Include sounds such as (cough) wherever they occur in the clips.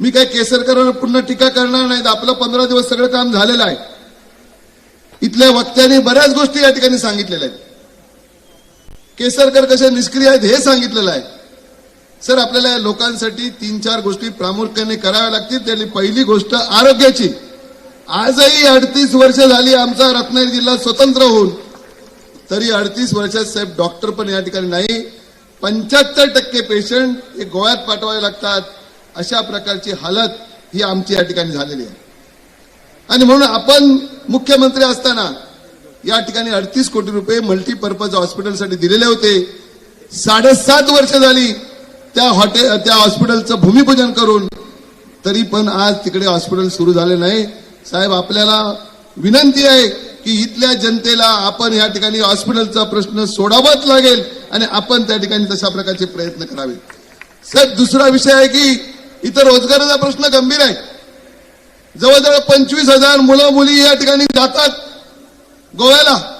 मी काय केसरकरांवर पुन्हा टीका करणार नाही आपलं पंधरा दिवस सगळं काम झालेलं आहे. इथल्या वक्त्यांनी बऱ्याच गोष्टी या ठिकाणी सांगितलेल्या आहेत. केसरकर कसे निष्क्रिय आहेत हे सांगितलेलं आहे. सर आपल्याला या लोकांसाठी तीन चार गोष्टी प्रामुख्याने कराव्या लागतील. त्यातली पहिली गोष्ट आरोग्याची. आजही अडतीस वर्ष झाली आमचा रत्नागिरी जिल्हा स्वतंत्र होऊन. तरी अडतीस वर्षात साहेब डॉक्टर पण या ठिकाणी नाही. पंच्याहत्तर टक्के पेशंट हे गोव्यात पाठवावे लागतात. अशा प्रकारची हालत ही आमची या ठिकाणी झालेली आहे. आणि म्हणून आपण मुख्यमंत्री असताना या ठिकाणी अडतीस कोटी रुपये मल्टीपर्पज हॉस्पिटलसाठी दिलेले होते. साडेसात वर्ष झाली त्या हॉटेल त्या हॉस्पिटलचं भूमिपूजन करून तरी पण आज तिकडे हॉस्पिटल सुरू झाले नाही. साहेब आपल्याला विनंती आहे की इथल्या जनतेला आपण या ठिकाणी हॉस्पिटलचा प्रश्न सोडावाच लागेल आणि आपण त्या ठिकाणी तशा प्रकारचे प्रयत्न करावे साहेब दुसरा विषय आहे की इथं रोजगाराचा प्रश्न गंभीर आहे. जवळजवळ पंचवीस हजार मुलं मुली या ठिकाणी जातात गोव्याला.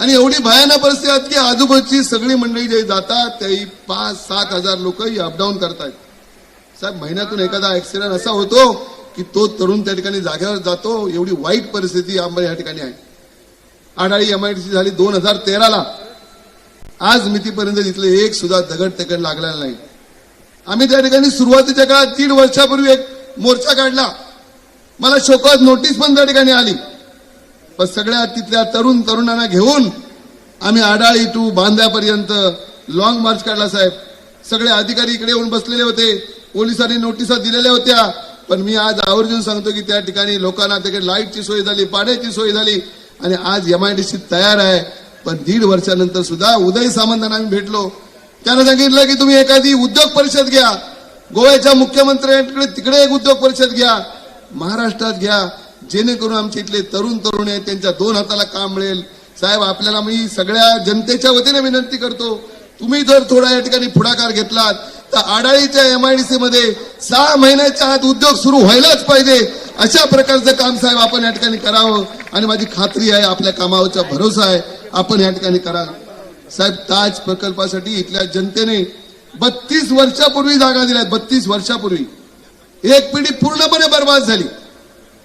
आणि एवढी भयानक परिस्थिती आहेत की आजूबाजूची सगळी मंडळी जे जातात त्याही पाच सात हजार लोक अपडाऊन करतायत. साहेब महिन्यातून एखादा ऍक्सिडेंट असा होतो की तो तरुण त्या ठिकाणी जागेवर जातो एवढी वाईट परिस्थिती आंबा या ठिकाणी आहे. आढाळी एमआयडीसी झाली दोन हजार तेराला. आज मितीपर्यंत तिथले एक सुद्धा दगड तेकड लागलेला नाही. आम्ही त्या ठिकाणी सुरुवातीच्या काळात दीड वर्षापूर्वी एक मोर्चा काढला. मला शोकात नोटीस पण त्या ठिकाणी आली. पण सगळ्या तिथल्या तरुण तरुणांना घेऊन आम्ही आडाळी टू बांध्यापर्यंत लॉंग मार्च काढला साहेब. सगळे अधिकारी इकडे येऊन बसलेले होते. पोलिसांनी नोटिसा दिलेल्या होत्या. पण मी आज आवर्जून सांगतो की त्या ठिकाणी लोकांना त्याकडे लाईटची सोय झाली पाण्याची सोय झाली. आणि आज एमआयडीसी तयार आहे. पण दीड वर्षानंतर सुद्धा उदय सामंतांना आम्ही भेटलो. त्यानं सांगितलं की तुम्ही एखादी उद्योग परिषद घ्या. गोव्याच्या मुख्यमंत्र्यांकडे तिकडे एक उद्योग परिषद घ्या. महाराष्ट्रात घ्या. जेणेकरून आमचे इथले तरुण तरुण आहेत त्यांच्या दोन हाताला काम मिळेल. साहेब आपल्याला मी सगळ्या जनतेच्या वतीने विनंती करतो तुम्ही जर थोडा या ठिकाणी पुढाकार घेतलात तर आडाळीच्या एमआयडीसी मध्ये सहा महिन्याच्या आत उद्योग सुरू व्हायलाच पाहिजे. अशा प्रकारचं काम साहेब आपण या ठिकाणी करावं. आणि माझी खात्री आहे आपल्या कामावरचा भरोसा आहे. आपण या ठिकाणी करा. साहेब ताज प्रकल्पासाठी इथल्या जनतेने बत्तीस वर्षापूर्वी जागा दिल्या बत्तीस वर्षापूर्वी. एक पिढी पूर्णपणे बर्बाद झाली.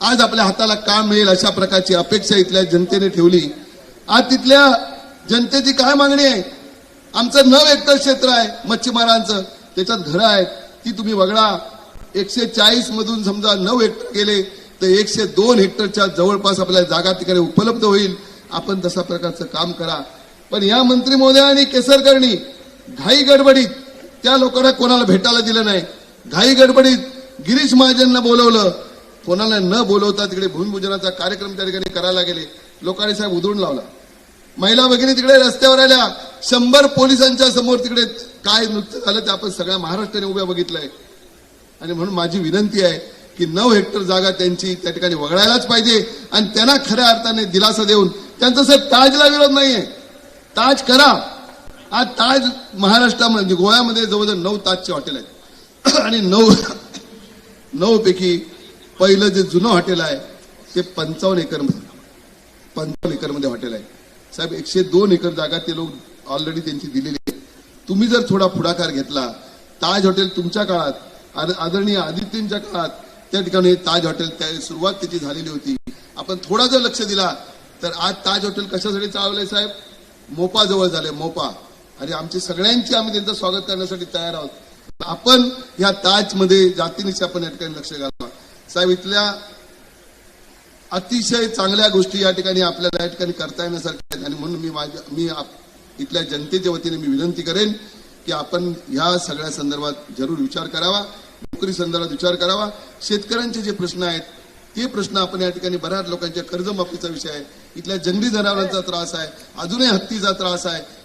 आज आपल्या हाताला काम मिळेल अशा प्रकारची अपेक्षा इथल्या जनतेने ठेवली. आज तिथल्या जनतेची काय मागणी आहे? आमचं नऊ हेक्टर क्षेत्र आहे मच्छीमारांचं त्याच्यात घरं आहेत. ती तुम्ही वगळा. एकशे चाळीस मधून समजा नऊ हेक्टर केले तर एकशे दोन हेक्टरच्या जवळपास आपल्या जागा तिकडे उपलब्ध होईल. आपण तशा प्रकारचं काम करा. पण या मंत्री महोदयांनी केसरकरणी घाई गडबडीत त्या लोकांना कोणाला भेटायला दिलं नाही. घाई गडबडीत गिरीश महाजनना बोलवलं. कोणाला न बोलवता तिकडे भूमिपूजनाचा कार्यक्रम त्या ठिकाणी करायला गेले. लोकांनी साहेब उधळून लावला. महिला भगिनी तिकडे रस्त्यावर आल्या. शंभर पोलिसांच्या समोर तिकडे काय नृत्य झालं ते आपण सगळ्या महाराष्ट्राने उभ्या बघितलंय. आणि म्हणून माझी विनंती आहे की नऊ हेक्टर जागा त्यांची त्या ठिकाणी वगळायलाच पाहिजे. आणि त्यांना खऱ्या अर्थाने दिलासा देऊन त्यांचा साहेब ताजला विरोध नाहीये. ताज करा. आज ताज महाराष्ट्रामध्ये गोव्यामध्ये जवळजवळ नऊ ताजचे हॉटेल आहेत. (clears throat) आणि नऊ नऊ पैकी पहिलं जे जुनं हॉटेल आहे ते पंचावन्न एकर पंचावन्न एकरमध्ये हॉटेल आहे. साहेब एकशे दोन एकर जागा ते लोक ऑलरेडी त्यांची दिलेली आहे तुम्ही जर थोडा पुढाकार घेतला ताज हॉटेल तुमच्या काळात आद- आदरणीय आदित्यंच्या काळात त्या ठिकाणी ताज हॉटेल त्या सुरुवात त्याची झालेली होती. आपण थोडा जर लक्ष दिला तर आज ताज हॉटेल कशासाठी चालवलंय साहेब? मोपा जवळ झाले मोपा. आणि आमची सगळ्यांची आम्ही त्यांचं स्वागत करण्यासाठी तयार आहोत. आपण ह्या ताजमध्ये जातीनिशी आपण या ठिकाणी लक्ष घालावा साहेब इथल्या अतिशय चांगल्या गोष्टी या ठिकाणी आपल्याला या ठिकाणी करता येण्यासारख्या आहेत. आणि म्हणून मी माझ्या मी इथल्या जनतेच्या वतीने मी विनंती करेन की आपण ह्या सगळ्या संदर्भात जरूर विचार करावा. नोकरी संदर्भात विचार करावा. शेतकऱ्यांचे जे प्रश्न आहेत हे प्रश्न आपण या ठिकाणी बऱ्याच लोकांच्या कर्जमाफीचा विषय आहे. इथल्या जंगली जनावरांचा त्रास आहे. अजूनही हत्तीचा त्रास आहे.